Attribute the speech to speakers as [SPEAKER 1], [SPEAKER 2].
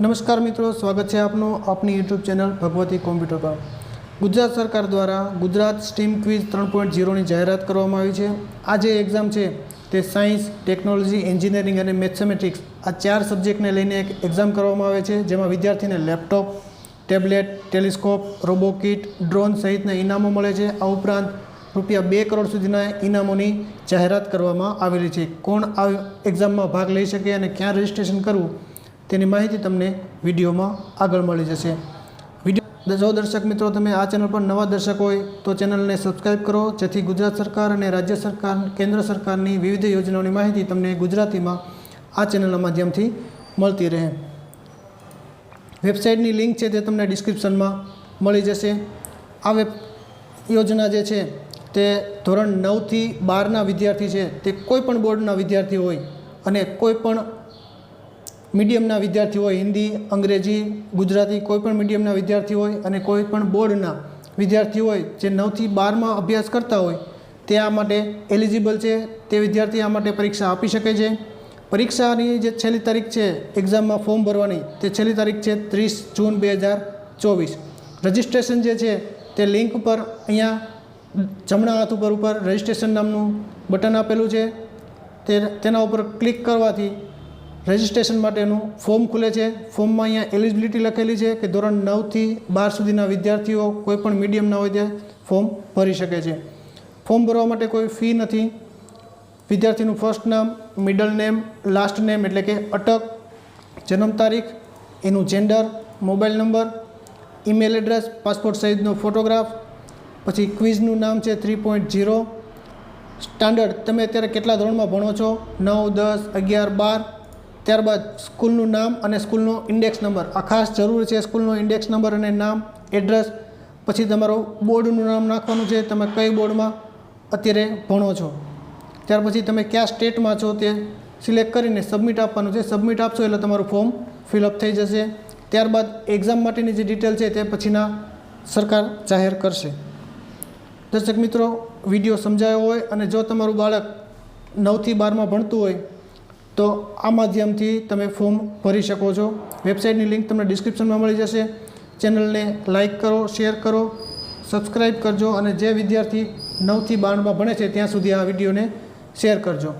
[SPEAKER 1] નમસ્કાર મિત્રો, સ્વાગત છે આપનું આપની યુટ્યુબ ચેનલ ભગવતી કોમ્પ્યુટર પર. ગુજરાત સરકાર દ્વારા ગુજરાત સ્ટીમ ક્વિઝ ત્રણ પોઈન્ટ ઝીરોની જાહેરાત કરવામાં આવી છે. આ જે એક્ઝામ છે, તે સાયન્સ ટેકનોલોજી એન્જિનિયરિંગ અને મેથેમેટિક્સ આ ચાર સબ્જેક્ટને લઈને એક એક્ઝામ કરવામાં આવે છે, જેમાં વિદ્યાર્થીને laptop tablet telescope robokit drone સહિતના ઇનામો મળે છે. આ ઉપરાંત રૂપિયા બે કરોડ સુધીના ઇનામોની જાહેરાત કરવામાં આવેલી છે. કોણ આ એક્ઝામમાં ભાગ લઈ શકે અને ક્યાં રજિસ્ટ્રેશન કરવું? તેની માહિતી તમને વિડીયોમાં આગળ મળી જશે. વીડિયો જો દર્શક મિત્રો, તમે આ ચેનલ પર નવા દર્શક હોય તો ચેનલને સબસ્ક્રાઈબ કરો, જેથી ગુજરાત સરકાર અને રાજ્ય સરકાર, કેન્દ્ર સરકારની વિવિધ યોજનાઓની માહિતી તમને ગુજરાતીમાં આ ચેનલના માધ્યમથી મળતી રહે. વેબસાઇટની લિંક છે તે તમને ડિસ્ક્રિપ્શનમાં મળી જશે. આ વેબ યોજના જે છે તે ધોરણ નવથી બારના વિદ્યાર્થી છે. તે કોઈ પણ બોર્ડના વિદ્યાર્થી હોય અને કોઈ પણ મીડિયમના વિદ્યાર્થી હોય હિન્દી, અંગ્રેજી, ગુજરાતી કોઈપણ મીડિયમના વિદ્યાર્થી હોય અને કોઈપણ બોર્ડના વિદ્યાર્થી હોય જે નવથી બારમાં અભ્યાસ કરતા હોય, તે આ માટે એલિજિબલ છે. તે વિદ્યાર્થી આ માટે પરીક્ષા આપી શકે છે. પરીક્ષાની જે છેલ્લી તારીખ છે, એક્ઝામમાં ફોર્મ ભરવાની, તે છેલ્લી તારીખ છે ત્રીસ જૂન બે હજાર ચોવીસ. રજિસ્ટ્રેશન જે છે, તે લિંક પર અહીંયા જમણા હાથ ઉપર ઉપર રજિસ્ટ્રેશન નામનું બટન આપેલું છે. તે તેના ઉપર ક્લિક કરવાથી રજિસ્ટ્રેશન માટેનું ફોર્મ ખુલે છે. ફોર્મમાં અહીંયા એલિજિબિલિટી લખેલી છે કે ધોરણ નવથી બાર સુધીના વિદ્યાર્થીઓ કોઈ પણ મીડિયમના હોય તે ફોર્મ ભરી શકે છે. ફોર્મ ભરવા માટે કોઈ ફી નથી. વિદ્યાર્થીનું ફર્સ્ટ નામ, મિડલ નેમ, લાસ્ટ નેમ એટલે કે અટક, જન્મ તારીખ, એનું gender, mobile number, email address, passport સાઇઝનો photograph, પછી ક્વિઝનું નામ છે થ્રી પોઈન્ટ ઝીરો. સ્ટાન્ડર્ડ, તમે અત્યારે કેટલા ધોરણમાં ભણો છો? નવ, દસ, અગિયાર, બાર? ત્યારબાદ સ્કૂલનું નામ અને સ્કૂલનો ઇન્ડેક્સ નંબર આ ખાસ જરૂર છે સ્કૂલનો ઇન્ડેક્સ નંબર અને નામ એડ્રેસ પછી તમારું બોર્ડનું નામ નાખવાનું છે. તમે કઈ બોર્ડમાં અત્યારે ભણો છો. ત્યાર પછી તમે કયા સ્ટેટમાં છો તે સિલેક્ટ કરીને સબમિટ આપવાનું છે. સબમિટ આપશો એટલે તમારું ફોર્મ ફિલઅપ થઈ જશે. ત્યારબાદ એક્ઝામ માટેની જે ડિટેલ છે તે પછીના સરકાર જાહેર કરશે. દર્શક મિત્રો, વીડિયો સમજાયો હોય અને જો તમારું બાળક નવથી બારમાં ભણતું હોય તો આ માધ્યમથી તમે ફોર્મ ભરી શકો છો. વેબસાઇટની લિંક તમને ડિસ્ક્રિપ્શનમાં મળી જશે. ચેનલને લાઇક કરો, શેર કરો સબસ્ક્રાઈબ કરજો અને જે વિદ્યાર્થી નવથી બારમાં ભણે છે ત્યાં સુધી આ વિડીયોને શેર કરજો.